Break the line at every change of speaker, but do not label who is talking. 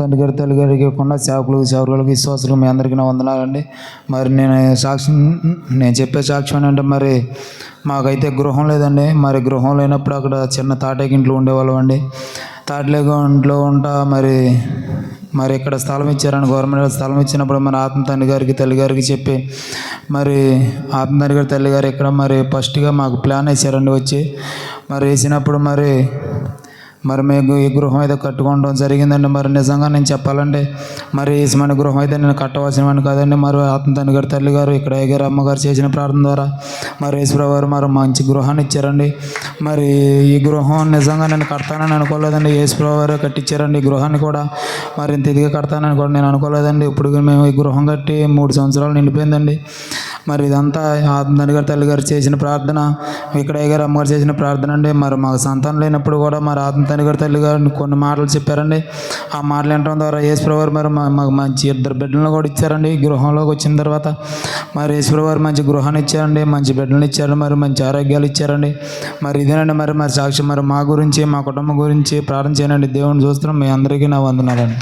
తండ్రి గారి తల్లి గారికి కూడా సేవకులకు సేవకులకు విశ్వాసులకు మీ అందరికీ నా వందనాలండి. మరి నేను సాక్ష్యం నేను చెప్పే సాక్ష్యం అంటే మరి మాకైతే గృహం లేదండి. మరి గృహం లేనప్పుడు అక్కడ చిన్న తాటేకి ఇంట్లో ఉండేవాళ్ళం అండి. తాటలేక ఇంట్లో ఉంటా మరి మరి ఇక్కడ స్థలం ఇచ్చారని గవర్నమెంట్ స్థలం ఇచ్చినప్పుడు మరి ఆత్మ తండ్రి గారికి తల్లి గారికి చెప్పి మరి ఆత్మ తండ్రి గారి తల్లి గారు ఇక్కడ మరి ఫస్ట్గా మాకు ప్లాన్ వేసారండి వచ్చి. మరి వేసినప్పుడు మరి మరి మేము ఈ గృహం అయితే కట్టుకోవడం జరిగిందండి. మరి నిజంగా నేను చెప్పాలంటే మరి మన గృహం అయితే నేను కట్టవలసినవని కాదండి. మరి అతని గారు తల్లి గారు ఇక్కడ అయ్యగారు అమ్మగారు చేసిన ప్రార్థన ద్వారా మరి ఈశ్వర గారు మరి మంచి గృహాన్ని ఇచ్చారండి. మరి ఈ గృహం నిజంగా నేను కడతానని అనుకోలేదండి. యేసుప్రభు గారు కట్టించారండి ఈ గృహాన్ని కూడా. మరి ఇంత ఇదిగా కడతానని కూడా నేను అనుకోలేదండి. ఇప్పుడు మేము ఈ గృహం కట్టి మూడు సంవత్సరాలు నిండిపోయిందండి. మరి ఇదంతా ఆత్మతండ్రి గారు తల్లి గారు చేసిన ప్రార్థన. ఇక్కడ గారు అమ్మగారు చేసిన ప్రార్థన అండి. మరి మాకు సంతానం లేనప్పుడు కూడా మరి ఆత్మ గారు తల్లి గారు కొన్ని మాటలు చెప్పారండి. ఆ మాటలు వినడం ద్వారా యేసుప్రభు గారు మరి మాకు మంచి ఇద్దరు బిడ్డలను కూడా ఇచ్చారండి. గృహంలోకి వచ్చిన తర్వాత మరి యేసుప్రవారు గారు మంచి గృహాన్ని ఇచ్చారండి. మంచి బిడ్డలను ఇచ్చారు మరి మంచి ఆరోగ్యాలు ఇచ్చారండి. మరి ఇదేనండి మరి మరి సాక్షి మరి మా గురించి మా కుటుంబం గురించి ప్రార్థన చేయనండి దేవుని చూస్తున్నాం. మీ అందరికీ నా వందనాలండి.